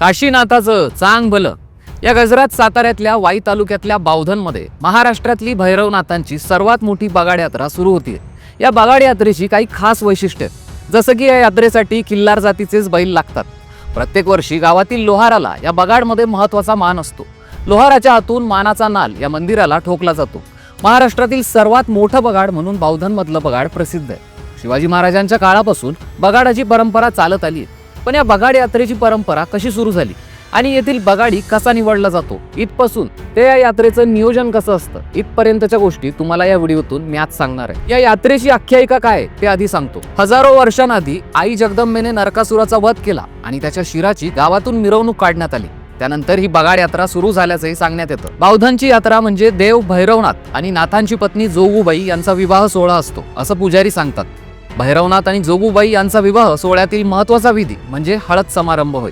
काशीनाथाचं चांग भलं. या गजरात साताऱ्यातल्या वाई तालुक्यातल्या बावधनमध्ये महाराष्ट्रातली भैरवनाथांची सर्वात मोठी बगाड यात्रा सुरू होती या बगाड यात्रेची काही खास वैशिष्ट्य. आहेत. जसं की या यात्रेसाठी किल्लार जातीचेच बैल लागतात. प्रत्येक वर्षी गावातील लोहाराला या बगाडमध्ये महत्त्वाचा मान असतो. लोहाराच्या हातून मानाचा नाल या मंदिराला ठोकला जातो. महाराष्ट्रातील सर्वात मोठं बगाड म्हणून बावधनमधलं बगाड प्रसिद्ध आहे. शिवाजी महाराजांच्या काळापासून बगाडाची परंपरा चालत आली आहे पण या बगाड यात्रेची परंपरा कशी सुरू झाली? आणि येथील बगाडी कसा निवडला जातो? इथपासून ते या यात्रेचं नियोजन कसं असतं? इथपर्यंतच्या गोष्टी तुम्हाला या व्हिडिओतून मी आज सांगणार आहे. या यात्रेची आख्यायिका काय ते आधी सांगतो. हजारो वर्षांआधी आई जगदंबेने नरकासुराचा वध केला आणि त्याच्या शिराची गावातून मिरवणूक काढण्यात आली. त्यानंतर ही बगाड यात्रा सुरू झाल्याचंही सांगण्यात येतं. बावधनची यात्रा म्हणजे देव भैरवनाथ आणि नाथांची पत्नी जोगूबाई यांचा विवाह सोहळा असतो असं पुजारी सांगतात. भैरवनाथ आणि जोगूबाई यांचा विवाह सोहळ्यातील महत्त्वाचा विधी म्हणजे हळद समारंभ होय.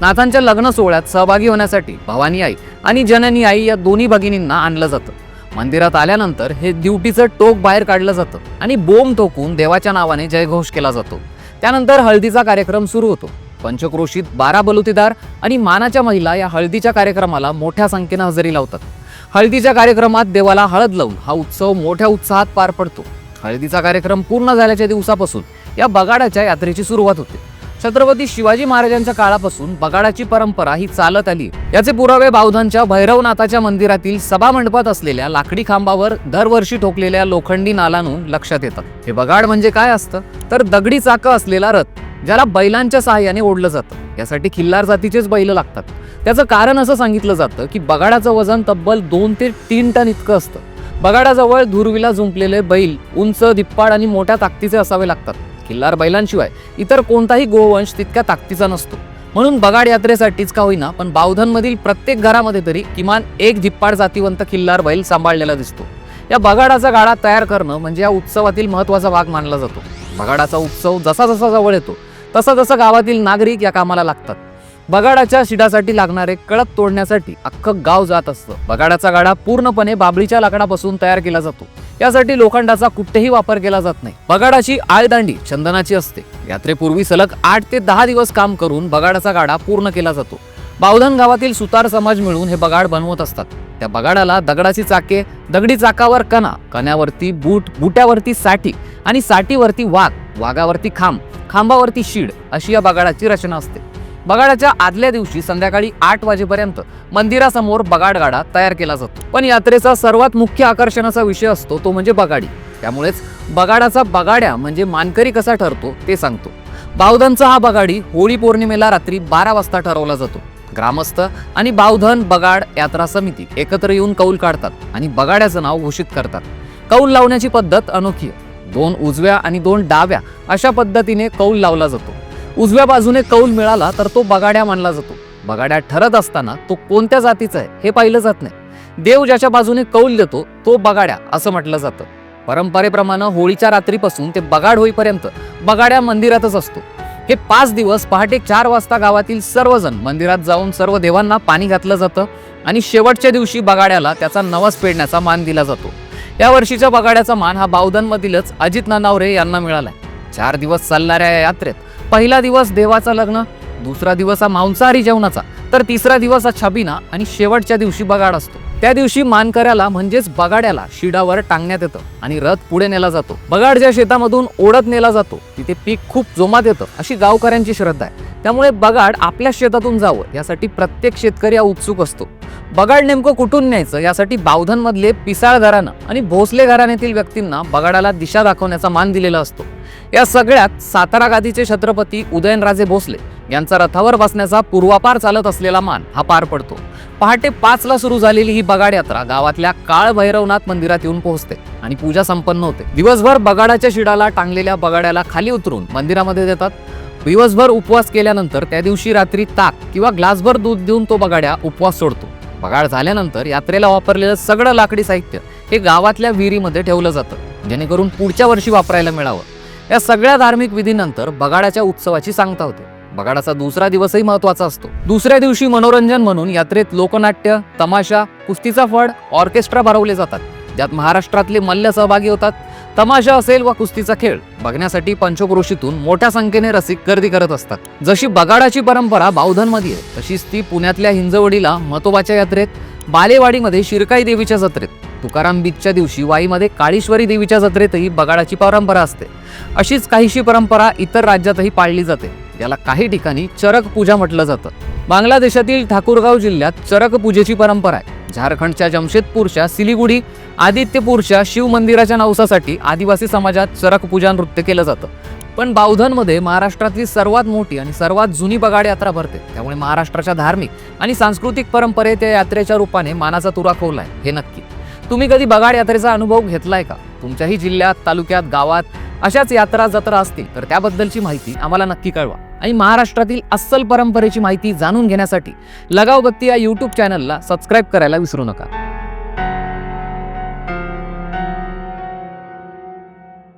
नाथांच्या लग्न सोहळ्यात सहभागी होण्यासाठी भवानी आई आणि जननी आई या दोन्ही भगिनींना आणलं जातं. मंदिरात आल्यानंतर हे ड्युटीचं टोक बाहेर काढलं जातं आणि बोंब ठोकून देवाच्या नावाने जयघोष केला जातो. त्यानंतर हळदीचा कार्यक्रम सुरू होतो. पंचक्रोशीत बारा बलुतेदार आणि मानाच्या महिला या हळदीच्या कार्यक्रमाला मोठ्या संख्येनं हजेरी लावतात. हळदीच्या कार्यक्रमात देवाला हळद लावून हा उत्सव मोठ्या उत्साहात पार पडतो. हळदीचा कार्यक्रम पूर्ण झाल्याच्या दिवसापासून या बगाडाच्या यात्रेची सुरुवात होते. छत्रपती शिवाजी महाराजांच्या काळापासून बगाडाची परंपरा ही चालत आली. याचे पुरावे बावधनच्या भैरवनाथाच्या मंदिरातील सभा मंडपात असलेल्या लाकडी खांबावर दरवर्षी ठोकलेल्या लोखंडी नालानून लक्षात येतात हे बगाड म्हणजे काय असतं? तर दगडी चाकं असलेला रथ ज्याला बैलांच्या सहाय्याने ओढलं जातं. यासाठी खिल्लार जातीचेच बैल लागतात. त्याचं कारण असं सांगितलं जातं की बगाडाचं वजन तब्बल दोन ते तीन टन इतकं असतं. बगाडाजवळ धुरवीला जुंपलेले बैल उंच दिप्पाड आणि मोठ्या ताकदीचे असावे लागतात. किल्लार बैलांशिवाय इतर कोणताही गोवंश तितक्या ताकदीचा नसतो. म्हणून बगाड यात्रेसाठीच का होईना पण बावधनमधील प्रत्येक घरामध्ये तरी किमान एक धिप्पाड जातीवंत किल्लार बैल सांभाळलेला दिसतो. या बगाडाचा गाडा तयार करणं म्हणजे या उत्सवातील महत्त्वाचा भाग मानला जातो. बगाडाचा उत्सव जसा जसा जवळ येतो तसा तसा गावातील नागरिक या कामाला लागतात. बगाडाच्या शिडासाठी लागणारे कळप तोडण्यासाठी अख्खं गाव जात असतं. बगाडाचा गाडा पूर्णपणे बाबळीच्या लाकडापासून तयार केला जातो. यासाठी लोखंडाचा कुठेही वापर केला जात नाही. बगाडाची आळदांडी चंदनाची असते. यात्रेपूर्वी सलग आठ ते दहा दिवस काम करून बगाडाचा गाडा पूर्ण केला जातो. बावधन गावातील सुतार समाज मिळून हे बगाड बनवत असतात. त्या बगाडाला दगडाची चाके दगडी चाकावर कणा कण्यावरती बूट बुट्यावरती साठी आणि साठीवरती वाघ वाघावरती खांब खांबावरती शीड अशी या बगाडाची रचना असते. बगाडाच्या आदल्या दिवशी संध्याकाळी आठ वाजेपर्यंत मंदिरासमोर बगाड गाडा तयार केला जातो. पण यात्रेचा सर्वात मुख्य आकर्षणाचा विषय असतो तो म्हणजे बगाडी. त्यामुळेच बगाडाचा बगाड्या म्हणजे मानकरी कसा ठरतो ते सांगतो. बावधनचा हा बगाडी होळी पौर्णिमेला रात्री बारा वाजता ठरवला जातो. ग्रामस्थ आणि बावधन बगाड यात्रा समिती एकत्र येऊन कौल काढतात आणि बगाड्याचं नाव घोषित करतात. कौल लावण्याची पद्धत अनोखी दोन उजव्या आणि दोन डाव्या अशा पद्धतीने कौल लावला जातो. उजव्या बाजूने कौल मिळाला तर तो बगाड्या मानला जातो. बगाड्या ठरत असताना तो कोणत्या जातीचा आहे हे पाहिलं जात नाही. देव ज्याच्या बाजूने कौल देतो तो बगाड्या असं म्हटलं जातं. परंपरेप्रमाणे होळीच्या रात्रीपासून ते बगाड होईपर्यंत बगाड्या मंदिरातच असतो. हे पाच दिवस पहाटे चार वाजता गावातील सर्वजण मंदिरात जाऊन सर्व देवांना पाणी घातलं जातं आणि शेवटच्या दिवशी बगाड्याला त्याचा नवस पेडण्याचा मान दिला जातो. या वर्षीच्या बगाड्याचा मान हा बावधनमधीलच अजित नानावरे यांना मिळालाय. चार दिवस चालणाऱ्या या यात्रेत. पहिला दिवस देवाचं लग्न दुसरा दिवस हा मांसाहारी जेवणाचा तर तिसरा दिवस हा छबिना आणि शेवटच्या दिवशी बगाड असतो. त्या दिवशी मानकऱ्याला म्हणजेच बगाड्याला शिडावर टांगण्यात येतं आणि रथ पुढे नेला जातो. बगाड ज्या शेतामधून ओढत नेला जातो तिथे पीक खूप जोमात येतं अशी गावकऱ्यांची श्रद्धा आहे. त्यामुळे बगाड आपल्या शेतातून जावं यासाठी प्रत्येक शेतकरी हा उत्सुक असतो. बगाड नेमकं कुठून न्यायचं यासाठी बावधनमधले पिसाळ घराणं आणि भोसले घराण्यातील व्यक्तींना बगाडाला दिशा दाखवण्याचा मान दिलेला असतो. या सगळ्यात सातारा गादीचे छत्रपती उदयनराजे भोसले यांचा रथावर बसण्याचा पूर्वापार चालत असलेला मान हा पार पडतो. पहाटे पाचला सुरू झालेली ही बगाड यात्रा गावातल्या काळ भैरवनाथ मंदिरात येऊन पोहोचते आणि पूजा संपन्न होते. दिवसभर बगाडाच्या शिडाला टांगलेल्या बगाड्याला खाली उतरून मंदिरामध्ये देतात. दिवसभर उपवास केल्यानंतर त्या दिवशी रात्री ताक किंवा ग्लासभर दूध देऊन तो बगाड्या उपवास सोडतो. बगाड झाल्यानंतर यात्रेला वापरलेलं सगळं लाकडी साहित्य हे गावातल्या विहिरीमध्ये ठेवलं जातं. जेणेकरून पुढच्या वर्षी वापरायला मिळावं. या सगळ्या धार्मिक विधीनंतर बगाडाच्या उत्सवाची सांगता होते. बगाडाचा दुसरा दिवसही महत्त्वाचा असतो. दुसऱ्या दिवशी मनोरंजन म्हणून यात्रेत लोकनाट्य तमाशा कुस्तीचा फड ऑर्केस्ट्रा भरवले जातात. ज्यात महाराष्ट्रातले मल्ल सहभागी होतात. तमाशा असेल वा कुस्तीचा खेळ बघण्यासाठी पंचक्रोशीतून मोठ्या संख्येने रसिक गर्दी करत असतात. जशी बगाडाची परंपरा बावधनमध्ये आहे तशीच ती पुण्यातल्या हिंजवडीला मतोबाच्या यात्रेत बालेवाडीमध्ये शिरकाई देवीच्या जत्रेत. तुकाराम बीचच्या दिवशी वाईमध्ये काळीश्वरी देवीच्या जत्रेतही बगाडाची परंपरा असते. अशीच काहीशी परंपरा इतर राज्यातही पाळली जाते. याला काही ठिकाणी चरक पूजा म्हटलं जातं. बांगलादेशातील ठाकूरगाव जिल्ह्यात चरक पूजेची परंपरा आहे. झारखंडच्या जमशेदपूरच्या सिलिगुडी आदित्यपूरच्या शिव मंदिराच्या नवसासाठी आदिवासी समाजात चरक पूजा नृत्य केलं जातं. पण बावधनमध्ये महाराष्ट्रातली सर्वात मोठी आणि सर्वात जुनी बगाड यात्रा भरते. त्यामुळे महाराष्ट्राच्या धार्मिक आणि सांस्कृतिक परंपरेत या यात्रेच्या रूपाने मानाचा तुरा आहे हे नक्की. तुम्ही कधी बगाड यात्रेचा अनुभव घेतलाय का? तुमच्याही जिल्ह्यात तालुक्यात गावात अशाच यात्रा जत्रा असतील तर त्याबद्दलची माहिती आम्हाला नक्की कळवा. आणि महाराष्ट्रातील अस्सल परंपरेची माहिती जाणून घेण्यासाठी लगाव बत्ती या यूट्यूब चॅनलला सबस्क्राईब करायला विसरू नका.